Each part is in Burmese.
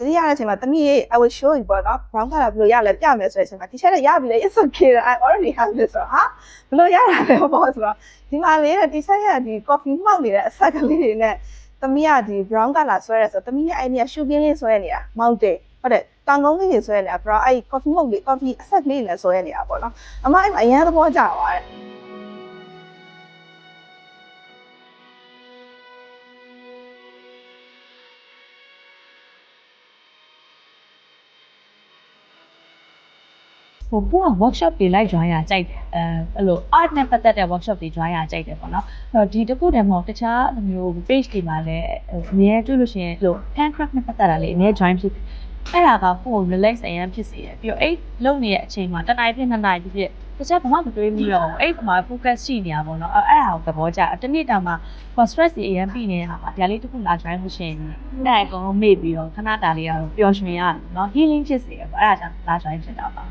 တတိယတဲ့အချိန်မှာတမီးရေး I will show you ပေါ့နော် brown color ဘယ်လိုရလဲပြမယ်ဆိုတဲ့အချိန်မှာ t-shirt ရပြီလေ it's okay I already have this ဆိုတော့ဟာဘယ်လိုရတာလဲပေါ့ဆိုတော့ဒီမှာလေးတဲ့ t-shirt ရဲ့ဒီ coffee မှောက်နေတဲ့အဆက်ကလေးတွေနဲ့တမီးကဒီ brown color ဆွဲရဲဆိုတော့တမီးရဲ့ idea ရှူကင်းလေးဆွဲနေတာ mountain ဟုတ်တယ်တောင်ကုန်းလေးတွေဆွဲနေတာ brown အဲ့ coffee မှုတ်လေး coffee အဆက်လေးနဲ့ဆွဲနေတာပေါ့နော်အမအဲ့မှာအရန်သဘောကျသွားတယ် ဟိုကိုက workshop တွေလိုက် join ရကြိုက်တယ်အဲအဲ့လို art နဲ့ပတ်သက်တဲ့ workshop တွေ join ရကြိုက်တယ်ပေါ့နော်အဲ့တော့ဒီတစ်ခုတည်းမဟုတ်တခြားမျိုး page တွေမှာလည်းအများတွေ့လို့ရှိရင်လို့ handcraft နဲ့ပတ်သက်တာလေးအများ join ဖြစ်တယ်အဲ့ဒါကကိုယ် relax အရင်ဖြစ်စေတယ်ပြီးတော့အဲ့လုံနေတဲ့အချိန်မှာတစ်နိုင်ဖြစ်နှစ်နိုင်ဖြစ်ဖြစ်တခြားဘာမှမတွေးမိတော့ဘူးအဲ့မှာ focus ရှိနေရပါတော့အဲ့အဲ့ဒါကိုသဘောကျတနေ့တောင်မှ stress တွေအရင်ပြီးနေတာပါဒါလေးတစ်ခုလာ join လို့ရှိရင်အဲ့အကုန်လုံးမေ့ပြီးတော့ခဏတာလေးကတော့ပျော်ရွှင်ရတယ်နော် healing ဖြစ်စေတယ်ပေါ့အဲ့ဒါကြောင့်လာ join ဖြစ်တာပါ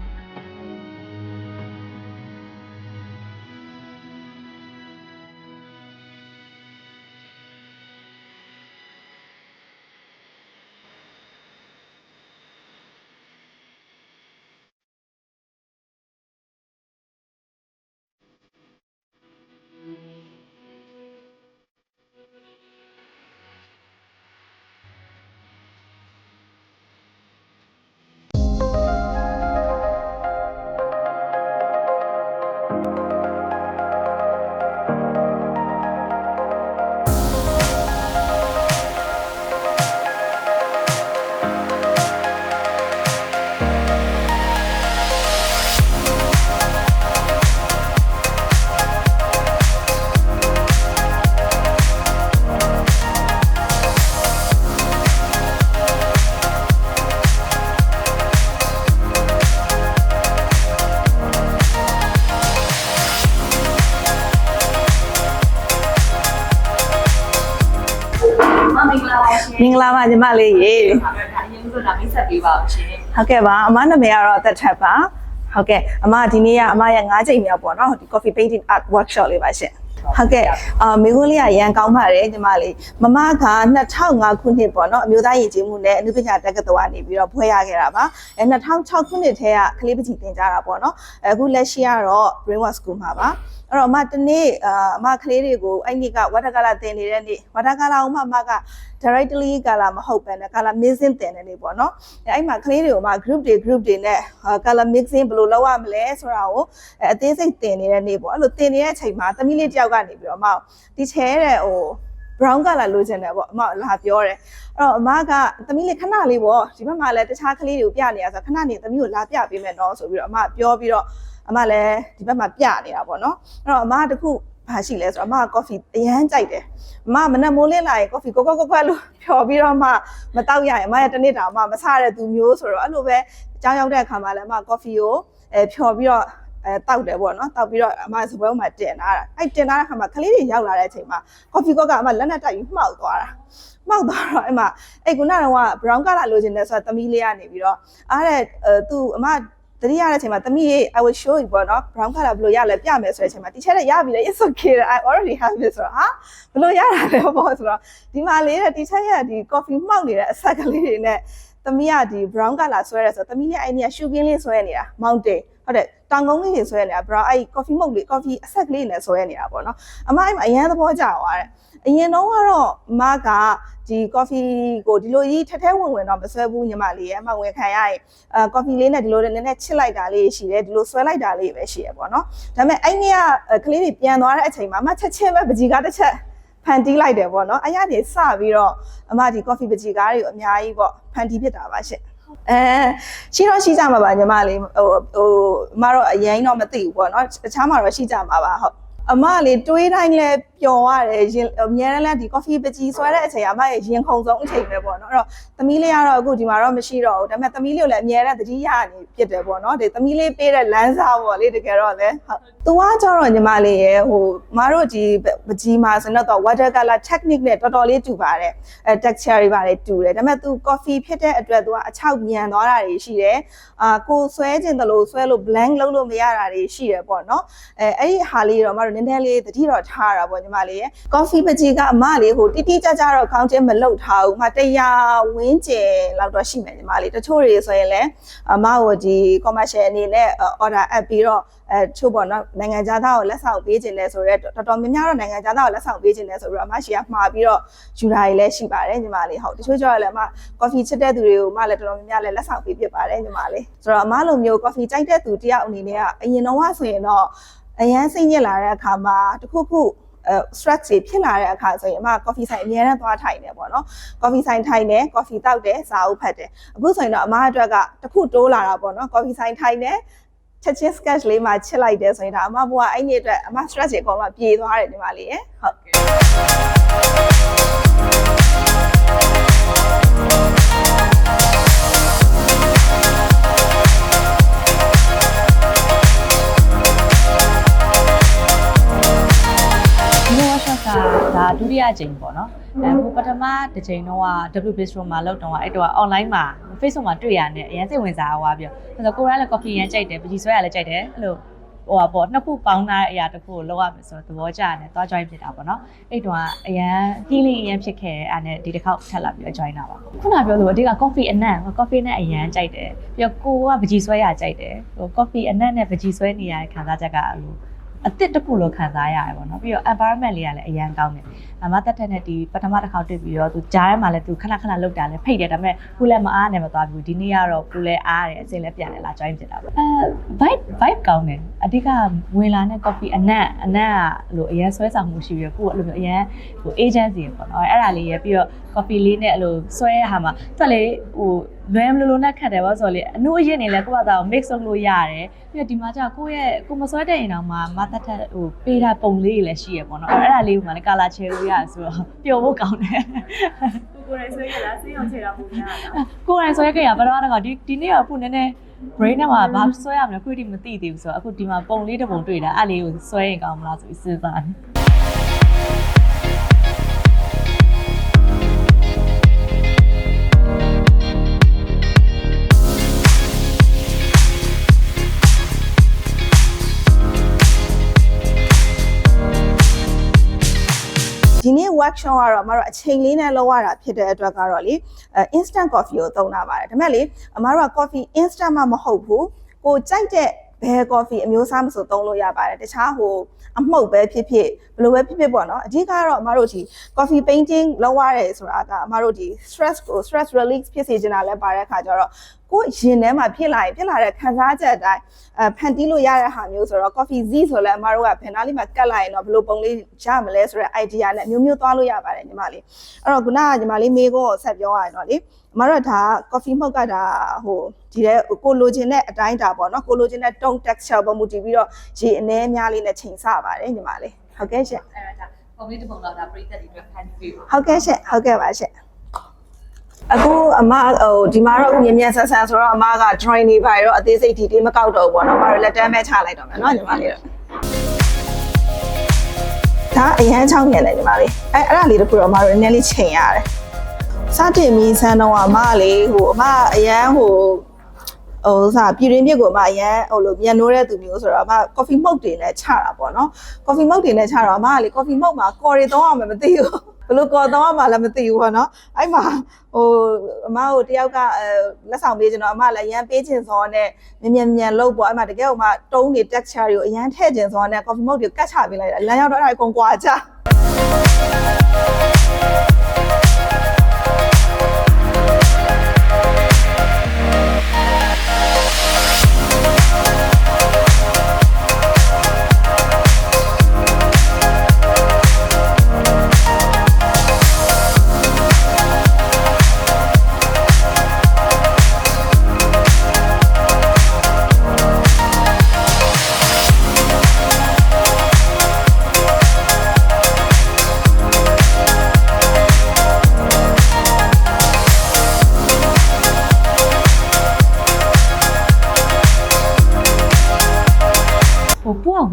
မင်္ဂလာပါညီမလေးရေ။ဒါအရင်ဆုံးဒါမိတ်ဆက်ပေးပါဦးရှင်ဟုတ်ကဲ့ပါအမနာမည်ကတော့သက်ထက်ပါဟုတ်ကဲ့အမဒီနေ့ကအမရဲ့၅ချိန်မြောက်ပေါ့နော်ဒီ coffee painting art workshop လေးပါရှင်ဟုတ်ကဲ့အာမိခွန်းလေးကရန်ကောင်းပါတယ်ညီမလေးမမက2005ခုနှစ်ပေါ့နော်အမျိုးသားရည်ကြီးမှုနဲ့အနုပညာတက္ကသိုလ်ကနေပြီးတော့ဘွဲရခဲ့တာပါအဲ2006ခုနှစ်ထဲကကလေးပကြီးသင်ကြားတာပေါ့နော်အခုလက်ရှိကတော့ Brainwash School မှာပါအဲ့တော့အမတနေ့အာအမကလေးတွေကိုအဲ့ဒီကဝတ္တကလာသင်နေတဲ့နေ့ဝတ္တကလာအောင်မအမက directly ကလာမဟုတ်ပဲね color mixing တင်တယ်နေပေါ့နော်အဲအဲ့မှာကလေးတွေကိုမှ group တွေ group တွေနဲ့ color mixing ဘယ်လိုလုပ်ရမလဲဆိုတာကိုအဲအသေးစိတ်တင်နေတဲ့နေ့ပေါ့အဲ့လိုတင်နေတဲ့အချိန်မှာသမီးလေးတယောက်ကနေပြီးတော့အမဒီချဲတဲ့ဟို brown color လိုချင်တယ်ပေါ့အမလာပြောတယ်အဲ့တော့အမကသမီးလေးခဏလေးပေါ့ဒီဘက်မှာလည်းတခြားကလေးတွေကိုပြနေရဆိုခဏနေသမီးကိုလာပြပေးမယ်နော်ဆိုပြီးတော့အမပြောပြီးတော့အမလည်းဒီဘက်မှာပြနေတာပေါ့နော်အဲ့တော့အမကတခု ဘာရှိလဲဆိုတော့အမက coffee အရန်ကြိုက်တယ်အမကမနက်မိုးလင်းလာရင် coffee ကိုကောကောကောလို့ဖြော်ပြီးတော့မှမတောက်ရရင်အမရဲ့တစ်နေ့တောင်မှမဆရတဲ့သူမျိုးဆိုတော့အဲ့လိုပဲအကြောင်းရောက်တဲ့အခါမှာလည်းအမ coffee ကိုအဲဖြော်ပြီးတော့အဲတောက်တယ်ပေါ့နော်တောက်ပြီးတော့အမစပွဲမှာတင်လာတာအဲ့တင်လာတဲ့ခါမှာကလေးတွေရောက်လာတဲ့အချိန်မှာ coffee ကောကအမလက်နဲ့တိုက်ပြီးမှောက်သွားတာမှောက်သွားတော့အဲ့မှာအဲ့ခုနကတော့ brown color လိုချင်တယ်ဆိုတော့သမီးလေးကနေပြီးတော့အားတဲ့အဲသူအမ တတိယတဲ့အချိန်မှာသမီးရေး I will show you ပေါ့နော် brown color ဘယ်လိုရလဲပြမယ်ဆိုတဲ့အချိန်မှာ t-shirt ရပြီလေ it's okay I already have this ဆိုတော့ဟာဘယ်လိုရတာလဲပေါ့ဆိုတော့ဒီမှာလေးတဲ့ t-shirt ရဲ့ဒီ coffee မှောက်နေတဲ့အဆက်ကလေးတွေနဲ့သမီးကဒီ brown color ဆွဲရဲဆိုတော့သမီးနဲ့အဲ့ဒီကရှူကင်းလေးဆွဲနေတာ mountain ဟုတ်တယ်တောင်ကုန်းလေးတွေဆွဲနေတာ brown အဲ့ coffee မှုတ်လေး coffee အဆက်ကလေးနဲ့ဆွဲနေတာပေါ့နော်အမအဲ့မှာအရန်သဘောကျသွားတယ်အရင်တော့ကတော့အမကဒီ coffee ကိုဒီလိုကြီးထက်ထဲဝင်ဝင်တော့မဆွဲဘူးညီမလေးရဲ့အမဝင်ခံရရင်အဲ coffee လေးနဲ့ဒီလိုနည်းနည်းချစ်လိုက်တာလေးရှိတယ်ဒီလိုဆွဲလိုက်တာလေးပဲရှိရပေါ့နော်ဒါပေမဲ့အဲ့နေ့ကကလေးတွေပြန်သွားတဲ့အချိန်မှာအမချက်ချင်းပဲပကြီးကားတစ်ချက်ဖန်တီးလိုက်တယ်ပေါ့နော်အဲ့ရနေစပြီးတော့အမဒီ coffee ပကြီးကားတွေကိုအများကြီးပေါ့ဖန်တီးဖြစ်တာပါရှင့် အဲရှိတော့ရှိကြမှာပါညီမလေးဟိုဟိုအမတော့အရင်တော့မသိဘူးပေါ့နော်တခြားမှာတော့ရှိကြမှာပါဟုတ်အမလေးတွေးတိုင်းလဲပျော်ရတယ်ရင်အများနဲ့ဒီ coffee ပကြီးဆွဲတဲ့အချိန်အမရဲ့ရင်ခုန်ဆုံးအချိန်ပဲပေါ့နော်အဲ့တော့သမီးလေးကတော့အခုဒီမှာတော့မရှိတော့ဘူးဒါပေမဲ့သမီးလေးကိုလည်းအများနဲ့တတိယနေဖြစ်တယ်ပေါ့နော်ဒီသမီးလေးပေးတဲ့လမ်းစားပေါ့လေတကယ်တော့လေဟုတ် သူကကြတော့ညီမလေးရဲ့ဟိုမတို့ဒီပကြီးမှာဆိုတော့ water color technique နဲ့တော်တော်လေးတူပါတယ်အဲ texture တွေပါတယ်တူတယ်ဒါပေမဲ့ तू coffee ဖြစ်တဲ့အတွက် तू ကအချောက်မြန်သွားတာတွေရှိတယ်အာကိုဆွဲခြင်းတလို့ဆွဲလို့ blank လုပ်လို့မရတာတွေရှိတယ်ပေါ့နော်အဲအဲ့ဒီဟာလေးတော့မတို့နည်းနည်းလေးသတိတော့ထားရတာပေါ့ညီမလေးရဲ့ coffee ပကြီးကအမလေးဟိုတိတိကျကျတော့ counting မလုပ်ထားဘူး။မတရားဝင်းကျင်လောက်တော့ရှိမယ်ညီမလေးတချို့တွေဆိုရင်လည်းအမကိုဒီ commercial အနေနဲ့ order app ပြီးတော့အဲချို့ပေါ့နော်နိုင်ငံခြားသားကိုလက်ဆောင်ပေးခြင်းလဲဆိုတော့တော်တော်များများတော့နိုင်ငံခြားသားကိုလက်ဆောင်ပေးခြင်းလဲဆိုပြီးတော့အမရှိကမှာပြီးတော့ယူတာတွေလည်းရှိပါတယ်ညီမလေးဟုတ်တချို့ကျတော့လည်းအမ coffee ချစ်တဲ့သူတွေကိုအမလည်းတော်တော်များများလည်းလက်ဆောင်ပေးဖြစ်ပါတယ်ညီမလေးဆိုတော့အမလိုမျိုး coffee ကြိုက်တဲ့သူတယောက်အနေနဲ့ကအရင်တော့ဆိုရင်တော့အရန်စိတ်ညစ်လာတဲ့အခါမှာတခုခုအဲ stress တွေဖြစ်လာတဲ့အခါဆိုရင်အမ coffee ဆိုင်အများနဲ့သွားထိုင်နေပေါ့နော် coffee ဆိုင်ထိုင်နေ coffee တောက်တယ်စာအုပ်ဖတ်တယ်အခုဆိုရင်တော့အမအတွက်ကတခုတိုးလာတာပေါ့နော် coffee ဆိုင်ထိုင်နေ ချက်ချင်း sketch လေးမှာချစ်လိုက်တယ်ဆိုရင်ဒါအမဘွားအဲ့ဒီအတွက်အမ stress တွေအကုန်လုံးပြေသွားတယ်ညီမလေးရယ်ဟုတ်ဒီ workshop ကဒါဒုတိယအကြိမ်ပေါ့နော် အဲဟိုပထမတစ်ကြိမ်တော့က W Bistro မှာလောက်တော့အဲ့တော့ online မှာ Facebook မှာတွေ့ရတယ်အရင်စိတ်ဝင်စားသွားပြီးတော့ဆိုတော့ကိုရလည်း coffee ရမ်းကြိုက်တယ်ပကြီးဆွဲရလည်းကြိုက်တယ်အဲ့လိုဟိုပါပေါ့နှစ်ခုပေါင်းထားတဲ့အရာတစ်ခုကိုလောက်ရမယ်ဆိုတော့သဘောကျတယ်သွား join ဖြစ်တာပေါ့နော်အဲ့တော့အရန် healing အရန်ဖြစ်ခဲ့အဲ့နဲ့ဒီတစ်ခေါက်ထပ်လာပြီးတော့ join တာပါခုနပြောလို့အဓိက coffee အနံ့ coffee နဲ့အရန်ကြိုက်တယ်ပြီးတော့ကိုကပကြီးဆွဲရကြိုက်တယ်ဟို coffee အနံ့နဲ့ပကြီးဆွဲနေရတဲ့ခံစားချက်ကအဲ့လို အစ်စ်တစ်ခုလို့ခံစားရတယ်ပေါ့နော်ပြီးတော့ environment လေးကလည်းအရန်ကောင်းတယ်အမတက်တက်နဲ့ဒီပထမတစ်ခေါက်တွေ့ပြီးတော့သူကြားထဲမှာလည်းသူခဏခဏလောက်တာလည်းဖိတ်တယ်ဒါပေမဲ့ခုလည်းမအားနဲ့မသွားဘူးဒီနေ့ကတော့ခုလည်းအားတယ်အစင်လည်းပြန်တယ်လာ join ဖြစ်တာပေါ့အဲ vibe vibe ကောင်းတယ်အဓိကဝင်လာတဲ့ coffee အနက်အနက်ကလို့အရန်ဆွဲဆောင်မှုရှိပြီးတော့ကိုကအဲ့လိုမျိုးအရန်ဟို agency ပေါ့နော်အဲ့ဒါလေးရပြီးတော့ coffee လေးနဲ့အဲ့လိုဆွဲရဟာမှာသူကလေဟို လွယ်မလို့လို့နဲ့ခတ်တယ်ပေါ့ဆိုတော့လေအနုအရင်နေလဲကိုကသာ mix လုပ်လို့ရတယ်ပြီးတော့ဒီမှာကျတော့ကိုယ့်ရဲ့ကိုမဆွဲတဲ့ရင်တော့မှမတက်တက်ဟိုပေးတာပုံလေးတွေလည်းရှိရပေါ့နော်အဲ့ဒါလေးကမှလည်းကာလာချဲလို့ရတယ်ဆိုတော့ပျော်ဖို့ကောင်းတယ်ကိုယ်ကိုယ်ရေးဆွဲရလားစိတ်အောင်ချေတာပုံများတာကိုယ်တိုင်ဆွဲခဲ့ရပထမတော့ဒီဒီနေ့ကအခုနည်းနည်း brain ထဲမှာဘာဆွဲရမလဲခုထိမသိသေးဘူးဆိုတော့အခုဒီမှာပုံလေးတစ်ပုံတွေ့တာအဲ့လေးကိုဆွဲရင်ကောင်းမလားဆိုပြီးစဉ်းစားနေဒီ workshop ကတော့အမတို့အချိန်လေးနဲ့လုပ်ရတာဖြစ်တဲ့အတွက်ကတော့လေအဲ instant coffee ကိုသုံးတာပါတယ်ဒါပေမဲ့လေအမတို့က coffee instant မှမဟုတ်ဘူးကိုကြိုက်တဲ့ဘယ် coffee အမျိုးအစားမဆိုသုံးလို့ရပါတယ်တခြားဟိုအမှုတ်ပဲဖြစ်ဖြစ်ဘယ်လိုပဲဖြစ်ဖြစ်ပေါ့နော်အဓိကတော့အမတို့ဒီ coffee painting လုပ်ရတယ်ဆိုတာကအမတို့ဒီ stress ကို stress release ဖြစ်စေချင်တာလည်းပါတဲ့အခါကျတော့ကိုယ်ရင်ထဲမှာဖြစ်လာရင်ဖြစ်လာတဲ့ခံစားချက်အတိုင်းအဲဖန်တီးလို့ရတဲ့ဟာမျိုးဆိုတော့ coffee z ဆိုလည်းအမတို့ကဘယ်နားလေးမှာကတ်လိုက်ရင်တော့ဘယ်လိုပုံလေးရမလဲဆိုတဲ့ idea နဲ့မျိုးမျိုးသွားလို့ရပါတယ်ညီမလေးအဲ့တော့ခုနကညီမလေးမေးခွန်းကိုဆက်ပြောရရင်တော့လေအမတို့ကဒါ coffee မှုတ်ကဒါဟိုဒီတဲ့ကိုလိုချင်တဲ့အတိုင်းတာပေါ့နော်ကိုလိုချင်တဲ့ tone texture ပေါ်မူတည်ပြီးတော့ရေအနည်းအများလေးနဲ့ချိန်ဆပါတယ်ညီမလေးဟုတ်ကဲ့ရှင်အဲ့ဒါပုံလေးတစ်ပုံတော့ဒါပရိသတ်တွေအတွက်ဖန်တီးပေးပါဟုတ်ကဲ့ရှင်ဟုတ်ကဲ့ပါရှင် အခုအမဟိုဒီမှာတော့မြင်မြန်ဆန်ဆန်ဆိုတော့အမက drawing နေပါတော့အသေးစိတ်ဒီတေးမကောက်တော့ဘူးပေါ့နော်အမတို့လက်တန်းပဲချလိုက်တော့မယ်နော်ညီမလေးတော့ဒါအရန်ချောင်းမြန်တယ်ညီမလေးအဲအဲ့ဒါလေးတခုတော့အမတို့နည်းနည်းလေးချိန်ရတယ်စတင်မီဆန်းတော့အမကလေဟိုအမအရန်ဟို ဟိုစားပြည်ရင်းမြစ်ကိုအမအရန်ဟိုလိုမြန်နိုးတဲ့သူမျိုးဆိုတော့အမ coffee mug တွေနဲ့ချတာပေါ့နော် coffee mug တွေနဲ့ချတော့အမကလေ coffee mug မှာကော်တွေသုံးအောင်မသိဘူးဘယ်လိုကော်တော့မှလည်းမသိဘူးပေါ့နော်အဲ့မှာဟိုအမကိုတယောက်ကအဲလက်ဆောင်ပေးချင်တော့အမလည်းရမ်းပေးချင်စောနဲ့မြန်မြန်မြန်လုပ်ပေါ့အဲ့မှာတကယ်ဟိုမှာတုံးတွေ texture တွေကိုအရန်ထည့်ချင်စောနဲ့ coffee mug တွေကတ်ချပေးလိုက်တာလမ်းရောက်တော့အဲ့ဒါအကုန်ကွာချ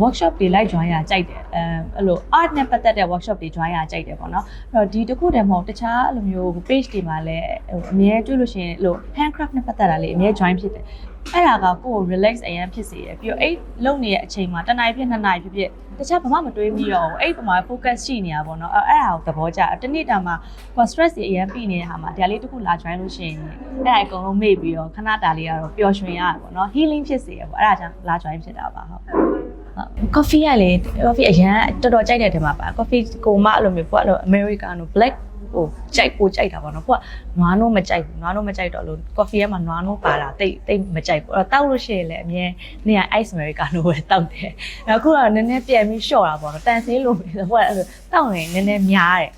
workshop တွေလိုက် join ရကြိုက်တယ်အဲအဲ့လို art နဲ့ပတ်သက်တဲ့ workshop တွေ join ရကြိုက်တယ်ပေါ့နော်အဲ့တော့ဒီတစ်ခုတည်းမဟုတ်တခြားအဲ့လိုမျိုး page တွေမှာလည်းဟိုအမြဲတွေ့လို့ရှိရင်အဲ့လို handcraft နဲ့ပတ်သက်တာလေးအမြဲ join ဖြစ်တယ်အဲ့ဒါကကိုယ်ကို relax အရင်ဖြစ်စေရပြီးတော့အဲ့လုံနေတဲ့အချိန်မှာတစ်နာရီဖြစ်နှစ်နာရီဖြစ်ဖြစ်တခြားဘာမှမတွေးမိတော့ဘူးအဲ့ဒီမှာ focus ရှိနေတာပေါ့နော်အဲ့အဲ့ဒါကိုသဘောကျတနေ့တာမှာကို stress တွေအရင်ပြီးနေတဲ့ဟာမှာဒါလေးတစ်ခုလာ join လို့ရှိရင်အဲ့ဒါအကုန်လုံးမေ့ပြီးတော့ခဏတာလေးကတော့ပျော်ရွှင်ရတယ်ပေါ့နော် healing ဖြစ်စေရပေါ့အဲ့ဒါကြောင့်လာ join ဖြစ်တာပါဟုတ် ဟုတ် coffee ကလေ coffee အရင်တော်တော်ကြိုက်တဲ့ထဲမှာပါ coffee ကိုမအဲ့လိုမျိုးပေါ့အဲ့လို americano black ဟိုကြိုက်ကိုကြိုက်တာပေါ့နော်ကိုကနွားနိုးမကြိုက်ဘူးနွားနိုးမကြိုက်တော့လို့ coffee ထဲမှာနွားနိုးပါတာတိတ်တိတ်မကြိုက်ဘူးအဲ့တော့တောက်လို့ရှိရင်လည်းအမြဲနေရ ice americano ပဲတောက်တယ်အခုတော့နည်းနည်းပြန်ပြီးရှော့တာပေါ့နော်တန်ဆင်းလို့ပြီးတော့ကိုကအဲ့လိုတောက်ရင်နည်းနည်းများတယ်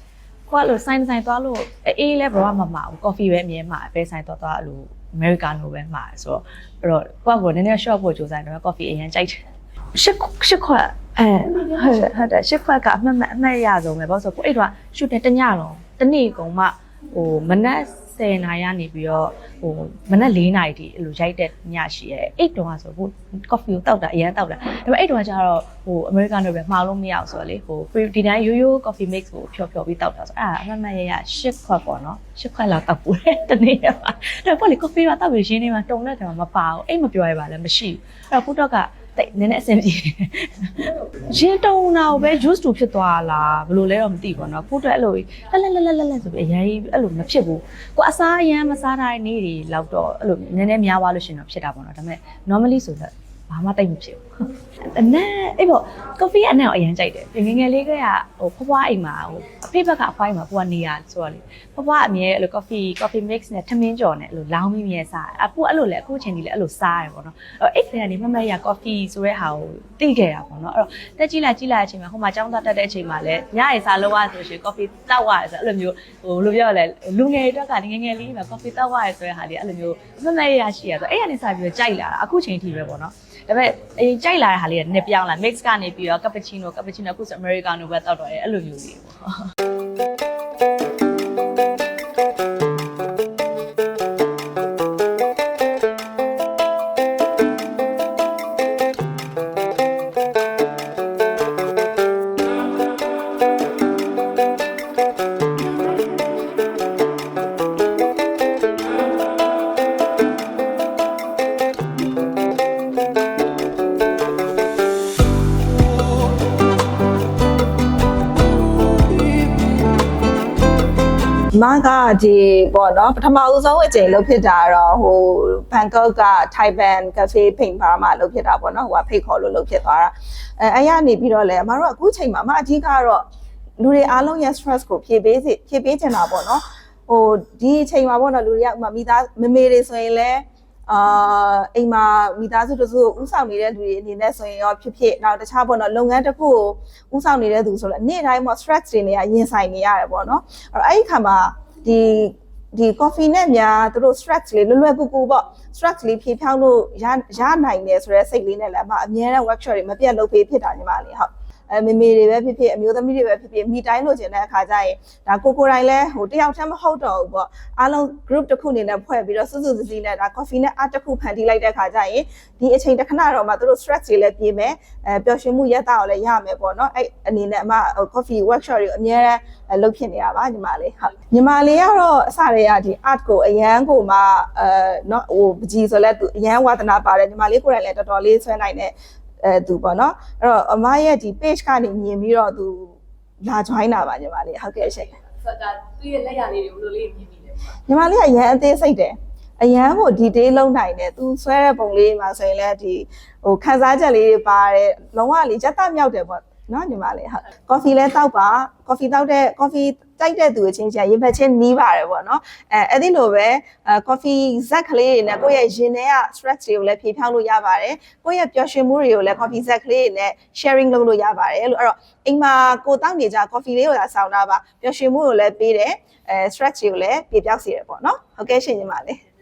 ကိုကအဲ့လိုဆိုင်ဆိုင်သွားလို့အေးလဲဘရောမမအောင် coffee ပဲအမြဲမှာပဲဆိုင်သွားသွားအဲ့လို americano ပဲမှာဆိုတော့အဲ့တော့ကိုကကိုနည်းနည်း short ဖို့ကြိုးစားတယ် coffee အရင်ကြိုက်တယ် ရှစ်ရှစ်ခွက်အဲဟုတ်တယ်ဟုတ်တယ်ရှစ်ခွက်ကအမှတ်မဲ့အမှတ်ရဆုံးပဲဘာလို့ဆိုကိုအဲ့တော့ရှူတယ်တညလုံးတနေ့ကုန်မှဟိုမနက်10နာရီကနေပြီးတော့ဟိုမနက်4နာရီထိအဲ့လိုရိုက်တဲ့ညရှိရဲအဲ့တုန်းကဆိုဟို coffee ကိုတောက်တာအရင်တောက်တာဒါပေမဲ့အဲ့တုန်းကကျတော့ဟို American တွေပဲမှားလို့မရအောင်ဆိုတော့လေဟိုဒီတိုင်းရိုးရိုး coffee mix ကိုဖြော်ဖြော်ပြီးတောက်တာဆိုအဲ့ဒါအမှတ်မဲ့ရရရှစ်ခွက်ပေါ့နော်ရှစ်ခွက်လောက်တောက်ပူတယ်တနေ့ရပါဒါပေမဲ့လေ coffee ကတောက်ပြီးရင်းနေမှာတုံတဲ့တယ်မှာမပါဘူးအိတ်မပြောရပါလည်းမရှိဘူးအဲ့တော့ဖူးတော့က တိတ်နည်းနည်းအဆင်ပြေရင်တုံတာကိုပဲ used to ဖြစ်သွားလားဘယ်လိုလဲတော့မသိဘူးเนาะဖူးတော့အဲ့လိုလက်လက်လက်လက်လက်ဆိုပြီးအရင်အဲ့လိုမဖြစ်ဘူးကိုအစားအရန်မစားတဲ့နေ့တွေလောက်တော့အဲ့လိုနည်းနည်းများသွားလို့ရှင်တော့ဖြစ်တာပေါ့နော်ဒါပေမဲ့ normally ဆိုတော့ ဘာမှတိတ်မဖြစ်ဘူးအနက်အဲ့ပေါ့ coffee အနက်ကိုအရင်ကြိုက်တယ်ငယ်ငယ်လေးကဟိုဖွားဖွားအိမ်မှာဟိုအဖေဘက်ကအဖိုင်းမှာဖွားနေရဆိုတော့လေဖွားဖွားအမြဲအဲ့လို coffee coffee mix နဲ့ထမင်းကြော်နဲ့အဲ့လိုလောင်းပြီးမြဲစားအခုအဲ့လိုလေအခုချိန်ကြီးလေအဲ့လိုစားရပေါ့နော်အဲ့အိတ်ကနေမမရ coffee ဆိုတဲ့ဟာကိုသိခဲ့တာပေါ့နော်အဲ့တော့တက်ကြည့်လိုက်ကြည့်လိုက်အချိန်မှာဟိုမှာចောင်းသားတက်တဲ့အချိန်မှာလည်းညရေစားလို့ရဆိုရှင် coffee တောက်ရတယ်ဆိုအဲ့လိုမျိုးဟိုလိုပြောရလဲလူငယ်တွေအတွက်ကငယ်ငယ်လေးမှာ coffee တောက်ရတယ်ဆိုတဲ့ဟာလေးအဲ့လိုမျိုးမမရရရှိရဆိုအဲ့ကနေစပြီးတော့ကြိုက်လာတာအခုချိန်ထိပဲပေါ့နော်ဒါပေမဲ့အရင်ကြိုက်လာတဲ့ဟာလေးကနည်းပြောင်းလာ mix ကနေပြီးတော့ cappuccino cappuccino အခုဆို americano ပဲတောက်တော့ရဲအဲ့လိုမျိုးလေးပေါ့ မကဒီပေါ့နော်ပထမဦးဆုံးအချိန်လုပ်ဖြစ်တာတော့ဟိုဘန်ကောက်က Thailand Cafe ဖိန်ပါမှာလုပ်ဖြစ်တာပေါ့နော်ဟိုကဖိတ်ခေါ်လို့လုပ်ဖြစ်သွားတာအဲအဲ့ရနေပြီးတော့လဲအမတို့ကအခုချိန်မှာအမအကြီးကတော့လူတွေအားလုံးရဲ့ stress ကိုဖြေပေးစီဖြေပေးချင်တာပေါ့နော်ဟိုဒီအချိန်မှာပေါ့နော်လူတွေကဥပမာမိသားမမေတွေဆိုရင်လဲ အာအိမ်မှာမိသားစုတစုကိုဥဆောင်နေတဲ့လူတွေအနေနဲ့ဆိုရင်ရောဖြစ်ဖြစ်နောက်တခြားပေါ့နော်လုပ်ငန်းတစ်ခုကိုဥဆောင်နေတဲ့သူဆိုတော့နေ့တိုင်းပေါ့ stress တွေနဲ့ရင်ဆိုင်နေရတယ်ပေါ့နော်အဲ့တော့အဲ့ဒီခါမှာဒီဒီ coffee နဲ့များသူတို့ stress လေးလွယ်လွယ်ကူကူပေါ့ stress လေးဖြေဖြောင်းလို့ရရနိုင်တယ်ဆိုတဲ့စိတ်လေးနဲ့လည်းအမအများနဲ့ workshop တွေမပြတ်လုပ်ပေးဖြစ်တာညီမလေးဟုတ် အဲမေမေတွေပဲဖြစ်ဖြစ်အမျိုးသမီးတွေပဲဖြစ်ဖြစ်မိတိုင်းလို့ကျင်တဲ့အခါကျရင်ဒါကိုကိုယ်တိုင်လဲဟိုတယောက်တည်းမဟုတ်တော့ဘူးပေါ့အားလုံး group တစ်ခုအနေနဲ့ဖွဲ့ပြီးတော့စွတ်စွတ်စည်းနဲ့ဒါ coffee နဲ့အားတစ်ခုဖန်တီးလိုက်တဲ့အခါကျရင်ဒီအချိန်တစ်ခဏတော့မှသူတို့ stress တွေလည်းပြေးမယ်အဲပျော်ရွှင်မှုရက်တာကိုလည်းရမယ်ပေါ့နော်အဲ့အနေနဲ့အမ coffee workshop တွေကိုအများနဲ့လုပ်ဖြစ်နေတာပါညီမလေးဟုတ်ညီမလေးကတော့အစတွေကဒီ art ကိုအရန်ကိုမှအဲနော်ဟိုပကြီးဆိုလဲသူအရန်ဝါသနာပါတယ်ညီမလေးကိုယ်တိုင်လည်းတော်တော်လေးဆွဲနိုင်တဲ့ အဲသူပေါ့နော်အဲ့တော့အမရဲ့ဒီ page ကနေမြင်ပြီးတော့သူလာ join တာပါညီမလေးဟုတ်ကဲ့ရှင်ဆိုတော့သူ့ရဲ့လက်ရလေးတွေဘယ်လိုလေးမြင်မိလဲညီမလေးကအရန်အသေးစိတ်တယ်အရန်ကို detail လုံးနိုင်တယ်သူဆွဲတဲ့ပုံလေးမှာဆိုရင်လည်းဒီဟိုခန်းစားချက်လေးတွေပါတယ်လုံးဝလေချက်တမြောက်တယ်ပေါ့နော်ညီမလေးဟုတ် coffee လဲတောက်ပါ coffee တောက်တဲ့ coffee တိုက်တဲ့သူအချင်းချင်းရေဖက်ချင်းနီးပါတယ်ပေါ့နော်အဲအဲ့ဒီလိုပဲအဲ coffee ဇက်ကလေးတွေနဲ့ကိုယ့်ရဲ့ရင်ထဲက stress တွေကိုလည်းဖြေဖြောင်းလို့ရပါတယ်ကိုယ့်ရဲ့ပျော်ရွှင်မှုတွေကိုလည်း coffee ဇက်ကလေးတွေနဲ့ sharing လုပ်လို့ရပါတယ်အဲ့လိုအဲ့တော့အိမ်မှာကိုတောက်နေကြ coffee လေးကိုသာဆောင်းတာပါပျော်ရွှင်မှုကိုလည်းပေးတယ်အဲ stress တွေကိုလည်းပြေပြောက်စေတယ်ပေါ့နော်ဟုတ်ကဲ့ရှင်ညီမလေး